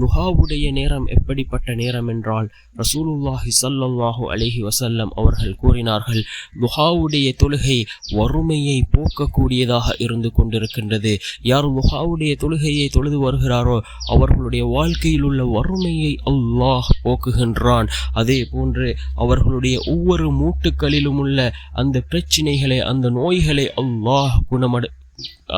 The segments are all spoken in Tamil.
லுஹாவுடைய நேரம் எப்படிப்பட்ட நேரம் என்றால் ரசூலுல்லாஹி ஸல்லல்லாஹு அலைஹி வசல்லம் அவர்கள் கூறினார்கள் லுஹாவுடைய தொழுகை வறுமையை போக்கக்கூடியதாக இருந்து கொண்டிருக்கின்றது. யார் லுஹாவுடைய தொழுகையை தொழுது வருகிறாரோ அவர்களுடைய வாழ்க்கையில் உள்ள வறுமையை அல்லாஹ் போக்குகின்றான். அதே போன்று அவர்களுடைய ஒவ்வொரு மூட்டுக்களிலும் உள்ள அந்த பிரச்சினைகளை அந்த நோய்களை அல்லாஹ் குணமடு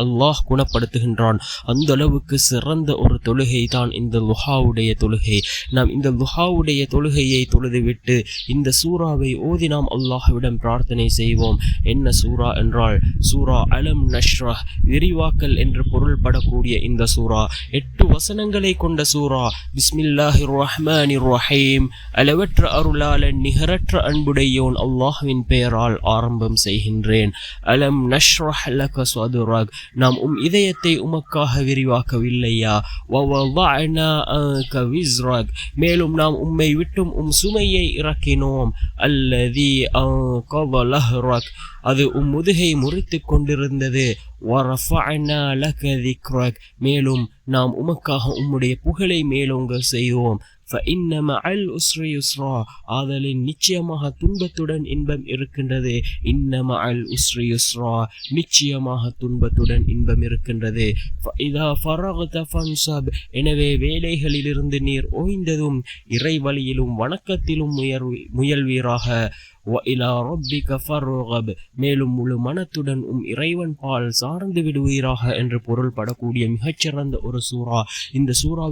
அல்லாஹ் குணப்படுத்துகின்றான். அந்த அளவுக்கு சிறந்த ஒரு தொழுகை தான் இந்த லுஹாவுடைய தொழுகை. நாம் இந்த லுஹாவுடைய தொழுகையை தொழுதுவிட்டு இந்த சூறாவை ஓதி நாம் அல்லாஹ்விடம் பிரார்த்தனை செய்வோம். என்ன சூரா என்றால் சூரா அலம் நஷ்ரா விரிவாக்கல் என்று பொருள்படக்கூடிய இந்த சூரா எட்டு வசனங்களை கொண்ட சூரா பிஸ்மில்லாஹி ரஹ்மானிர் ரஹீம் அளவற்ற அருளாளன் நிகரற்ற அன்புடையோன் அல்லாஹ்வின் பெயரால் ஆரம்பம் செய்கின்றேன். அலம் நஷ்ரஹ் லக சதுராக். நாம் உம் இதயத்தை உமக்காக விரிவாக்கவில்லையா? மேலும் நாம் உம்மை விட்டும் உம் சுமையை இறக்கினோம். அல்லதி அது உம் முதுகை முறித்து கொண்டிருந்தது. மேலும் நாம் உமக்காக உம்முடைய புகழை மேலோங்க செய்வோம் இன்னம அல் உஸ்ரி ஆதலின் நிச்சயமாக துன்பத்துடன் இன்பம் இருக்கின்றது. இன்னம அல் உஸ்ரி நிச்சயமாக துன்பத்துடன் இன்பம் இருக்கின்றது. இதா ஃபரகத ஃபன்சப் எனவே வேலைகளிலிருந்து நீர் ஓய்ந்ததும் இறை வழியிலும் வணக்கத்திலும் முயல் முயல்வீராக. இலா ரொப்பிக ஃபர்ரோகப் மேலும் முழு மனத்துடன் உம் இறைவன் பால் சார்ந்து விடுவீராக என்று பொருள்படக்கூடிய மிகச்சிறந்த ஒரு சூறா. இந்த சூறா